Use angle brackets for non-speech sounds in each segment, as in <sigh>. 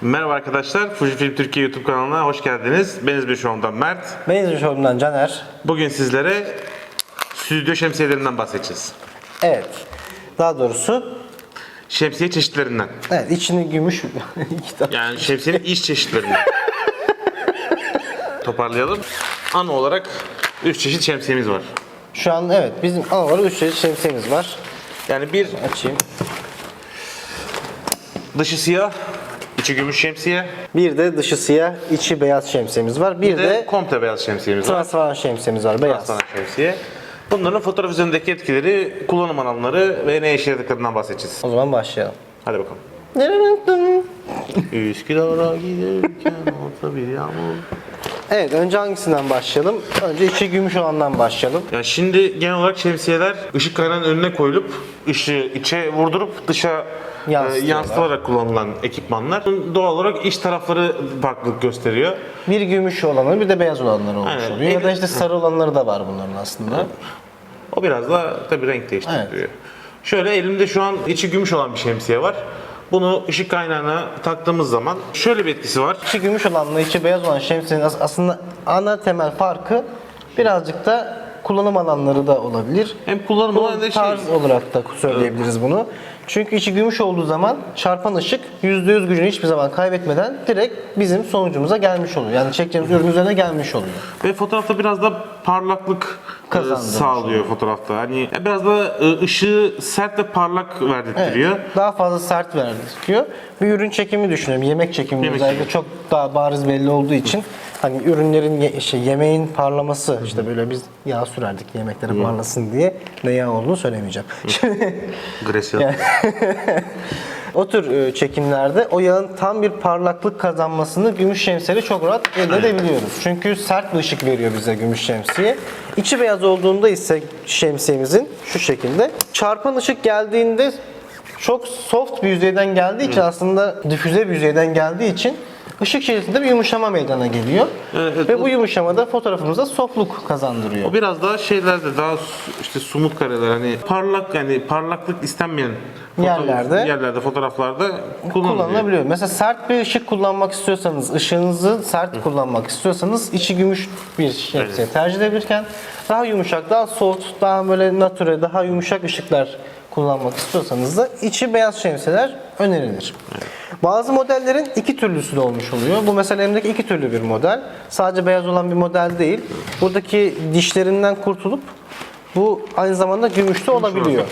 Merhaba arkadaşlar, Fujifilm Türkiye YouTube kanalına hoş geldiniz. Ben İzmir Show'umdan Mert. Benzin Show'umdan Caner. Bugün sizlere stüdyo şemsiyelerinden bahsedeceğiz. Evet. Daha doğrusu Şemsiye çeşitlerinden. evet içini gümüş <laughs> iki tane. Yani şemsiyenin iç çeşitlerinden. Toparlayalım. Ana olarak 3 çeşit şemsiyemiz var. Şu an evet bizim ana olarak 3 çeşit şemsiyemiz var. Yani bir Açayım. dışı siyah, içi gümüş şemsiye. Bir de dışı siyah, içi beyaz şemsiyemiz var. Bir, Bir de de komple beyaz şemsiyemiz var. transparan şemsiyemiz var, beyaz. Transparan şemsiye. Bunların fotoğraf üzerindeki etkileri, kullanım alanları ve ne işe yaradıklarından bahsedeceğiz. O zaman başlayalım. Hadi bakalım. Üsküdar'a giderken olsa bir yağmur. Evet, önce hangisinden başlayalım? Önce içi gümüş olandan başlayalım. Ya şimdi genel olarak şemsiyeler ışık kaynağının önüne koyulup ışığı içe vurdurup dışa e, yansıtılarak kullanılan ekipmanlar. Doğal olarak iç tarafları farklılık gösteriyor. Bir gümüş olanı, bir de beyaz olanları olmuş Aynen. oluyor. Ya da Evet. işte sarı olanları da var bunların aslında. O biraz da tabii renk değiştiriyor. Şöyle elimde şu an içi gümüş olan bir şemsiye var. Bunu ışık kaynağına taktığımız zaman şöyle bir etkisi var. İçi gümüş olanla içi beyaz olan şemsiyenin as- aslında ana temel farkı birazcık da kullanım alanları da olabilir. Hem kullanım alanı hem de şey, tarz olarak da söyleyebiliriz bunu. Çünkü içi gümüş olduğu zaman çarpan ışık %100 gücünü hiçbir zaman kaybetmeden direkt bizim sonucumuza gelmiş oluyor. Yani çekeceğimiz ürün üzerine gelmiş oluyor. Ve fotoğrafta biraz da parlaklık Kazandırmış sağlıyor fotoğrafta. Hani biraz da e, ışığı sert ve parlak verdirtiyor. Daha fazla sert verdirtiyor. Bir ürün çekimi düşünüyorum. Yemek çekimi Yemek özellikle çekimi. çok daha bariz belli olduğu için hani ürünlerin ye- şey, yemeğin parlaması işte böyle biz yağ sürerdik yemeklere parlasın diye ne yağ olduğunu söylemeyeceğim. Şimdi Gresyon. <laughs> o tür e, çekimlerde o yağın tam bir parlaklık kazanmasını gümüş şemsiyeyle çok rahat elde edebiliyoruz. Çünkü sert bir ışık veriyor bize gümüş şemsiye. İçi beyaz olduğunda ise şemsiyemizin şu şekilde çarpan ışık geldiğinde çok soft bir yüzeyden geldiği için aslında difüze bir yüzeyden geldiği için ışık içerisinde bir yumuşama meydana geliyor. Evet, evet. Ve bu yumuşama da fotoğrafımıza softluk kazandırıyor. O biraz daha şeylerde daha işte sumut kareler hani parlak yani parlaklık istenmeyen Yerlerde. yerlerde fotoğraflarda kullanılabiliyor. Mesela sert bir ışık kullanmak istiyorsanız, ışığınızı sert kullanmak istiyorsanız içi gümüş bir şemsiye tercih edebilirken daha yumuşak, daha soft, daha böyle natürel, daha yumuşak ışıklar kullanmak istiyorsanız da içi beyaz şemsiyeler önerilir. Bazı modellerin iki türlüsü de olmuş oluyor. Bu mesela elimdeki iki türlü bir model. Sadece beyaz olan bir model değil. Buradaki dişlerinden kurtulup bu aynı zamanda gümüşte olabiliyor.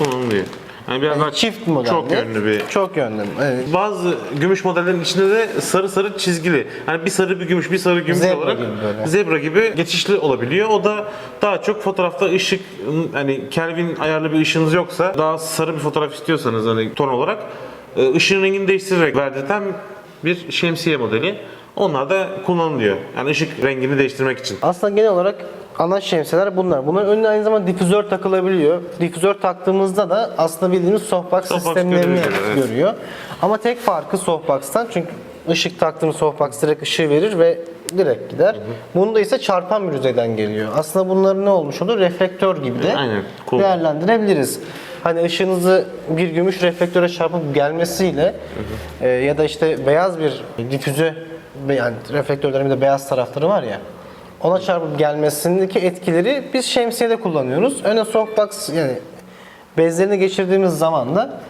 Yani biraz daha Çift model. Çok yönlü bir Çok yönlü. Evet. bazı gümüş modellerin içinde de sarı sarı çizgili. Hani bir sarı bir gümüş bir sarı gümüş Zebra olarak gibi böyle. zebra gibi geçişli olabiliyor. O da daha çok fotoğrafta ışık hani Kelvin ayarlı bir ışığınız yoksa daha sarı bir fotoğraf istiyorsanız hani ton olarak e, ışığın rengini değiştirerek verdirten bir şemsiye modeli. Onlar da kullanılıyor. Yani ışık rengini değiştirmek için. Aslında genel olarak ana şemsiyeler bunlar. Bunların önüne aynı zamanda difüzör takılabiliyor. Difüzör taktığımızda da aslında bildiğimiz softbox Softbox sistemlerini görüyor, evet. görüyor. Ama tek farkı softbox'tan çünkü ışık taktığımız softbox direkt ışığı verir ve direkt gider. Bunda ise çarpan bir yüzeyden geliyor. Aslında bunların ne olmuş olur? Reflektör gibi de Aynen, cool. değerlendirebiliriz. Hani ışığınızı bir gümüş reflektöre çarpıp gelmesiyle e, ya da işte beyaz bir difüze yani reflektörlerin de beyaz tarafları var ya ona çarpıp gelmesindeki etkileri biz şemsiyede kullanıyoruz. Öne softbox yani bezlerini geçirdiğimiz zaman da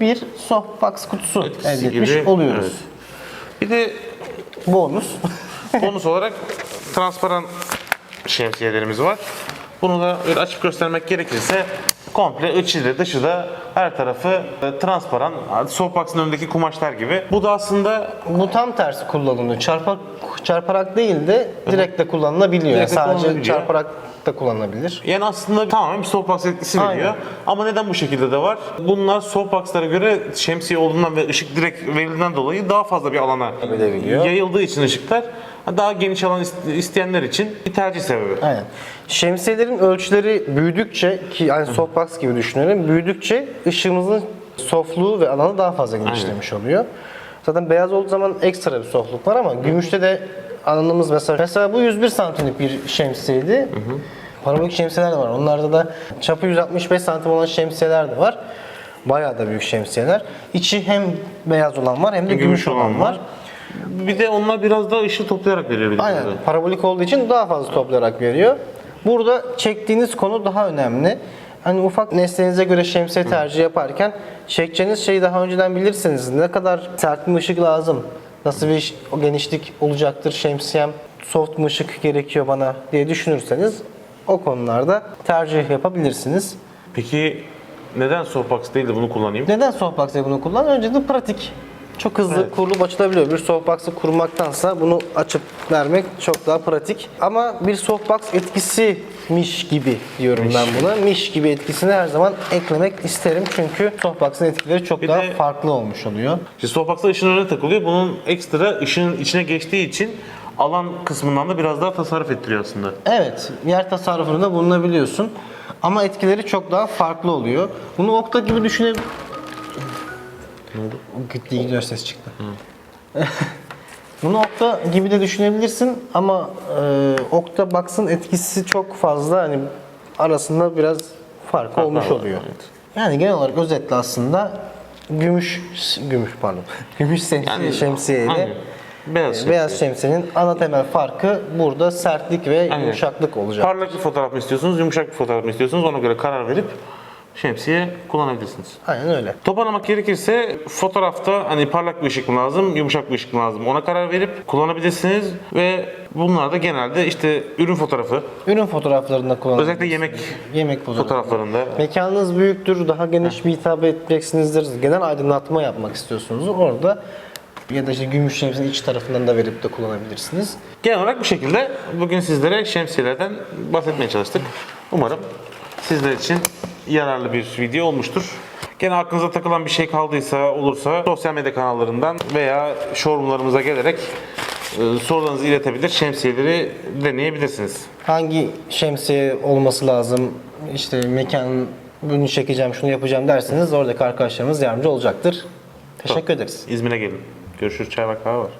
bir softbox kutusu Etkisi elde etmiş gibi, oluyoruz. evet. Bir de Bonus. <laughs> bonus olarak transparan şemsiyelerimiz var. Bunu da öyle açıp göstermek gerekirse komple içi de dışı da her tarafı e, transparan. Softbox'ın önündeki kumaşlar gibi. Bu da aslında Bu tam tersi kullanılıyor. Çarpak, çarparak değil de direkt de kullanılabiliyor. Direkt de Sadece çarparak da kullanılabilir. yani aslında tamamen bir softbox etkisi Aynen. veriyor. Ama neden bu şekilde de var? Bunlar softbox'lara göre şemsiye olduğundan ve ışık direkt verildiğinden dolayı daha fazla bir alana yayıldığı için ışıklar daha geniş alan ist- isteyenler için bir tercih sebebi. Aynen. Şemsiyelerin ölçüleri büyüdükçe ki yani softbox gibi düşünelim. Büyüdükçe ışığımızın softluğu ve alanı daha fazla genişlemiş oluyor. Zaten beyaz olduğu zaman ekstra bir softluk var ama gümüşte de alanımız mesela mesela bu 101 santimlik bir şemsiyeydi. Parabolik şemsiyeler de var. Onlarda da çapı 165 santim olan şemsiyeler de var. Bayağı da büyük şemsiyeler. İçi hem beyaz olan var hem de gümüş, olan var. Bir de onlar biraz daha ışığı toplayarak veriyor bir de Aynen. Parabolik olduğu için daha fazla toplayarak veriyor. Burada çektiğiniz konu daha önemli. Hani ufak nesnenize göre şemsiye tercih yaparken çekeceğiniz şeyi daha önceden bilirsiniz. Ne kadar sert mi ışık lazım? Nasıl bir iş- o genişlik olacaktır şemsiyem? Soft mu ışık gerekiyor bana diye düşünürseniz o konularda tercih yapabilirsiniz. Peki neden softbox değil de bunu kullanayım? Neden softbox'ı bunu kullan? Önce de pratik. Çok hızlı Evet. kurulup açılabiliyor. Bir softbox'ı kurmaktansa bunu açıp vermek çok daha pratik. Ama bir softbox etkisimiş gibi diyorum ben buna. Miş gibi etkisini her zaman eklemek isterim. Çünkü softbox'ın etkileri çok Bir daha de- farklı olmuş oluyor. Şimdi softbox'ta ışın önüne takılıyor. Bunun ekstra ışığın içine geçtiği için alan kısmından da biraz daha tasarruf ettiriyor aslında. Evet, yer tasarrufunda bulunabiliyorsun. Ama etkileri çok daha farklı oluyor. Bunu okta gibi düşünebil... Ne oldu? Gitti gidiyor ses çıktı. <laughs> Bunu okta gibi de düşünebilirsin ama e, okta box'ın etkisi çok fazla hani arasında biraz fark olmuş var, oluyor. evet. Yani genel olarak özetle aslında gümüş gümüş pardon. <laughs> Gümüş şemsiye, şemsiye ile Aynen. Beyaz şemsiye. Beyaz şemsiyenin ana temel farkı burada sertlik ve Aynen. yumuşaklık olacak. Parlak bir fotoğraf mı istiyorsunuz, yumuşak bir fotoğraf mı istiyorsunuz ona göre karar verip şemsiye kullanabilirsiniz. Aynen öyle. Toparlamak gerekirse fotoğrafta hani parlak bir ışık mı lazım, yumuşak bir ışık mı lazım ona karar verip kullanabilirsiniz ve bunlar da genelde işte ürün fotoğrafı, Ürün fotoğraflarında kullanılır. özellikle yemek yemek fotoğraflarında Mekanınız büyüktür, daha geniş bir hitap edeceksinizdir. Genel aydınlatma yapmak istiyorsunuz. Orada ya da işte gümüş şemsiyenin iç tarafından da verip de kullanabilirsiniz. Genel olarak bu şekilde bugün sizlere şemsiyelerden bahsetmeye çalıştık. Umarım sizler için yararlı bir video olmuştur. Gene aklınıza takılan bir şey kaldıysa olursa sosyal medya kanallarından veya showroomlarımıza gelerek e, sorularınızı iletebilir, şemsiyeleri deneyebilirsiniz. Hangi şemsiye olması lazım? İşte mekan bunu çekeceğim, şunu yapacağım derseniz oradaki arkadaşlarımız yardımcı olacaktır. Teşekkür ederiz. İzmir'e gelin. Görüşürüz. Çay ve kahve var.